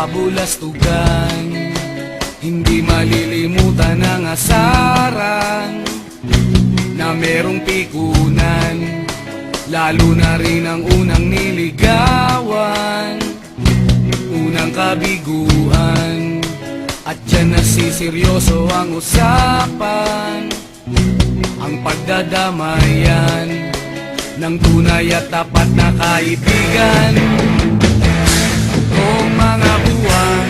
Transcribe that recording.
kabulastugan Hindi malilimutan ang asaran Na merong pikunan Lalo na rin ang unang niligawan. Unang kabiguan At dyan nasiseryoso ang usapan. Ang pagdadamayan Ng tunay at tapat na kaibigan. one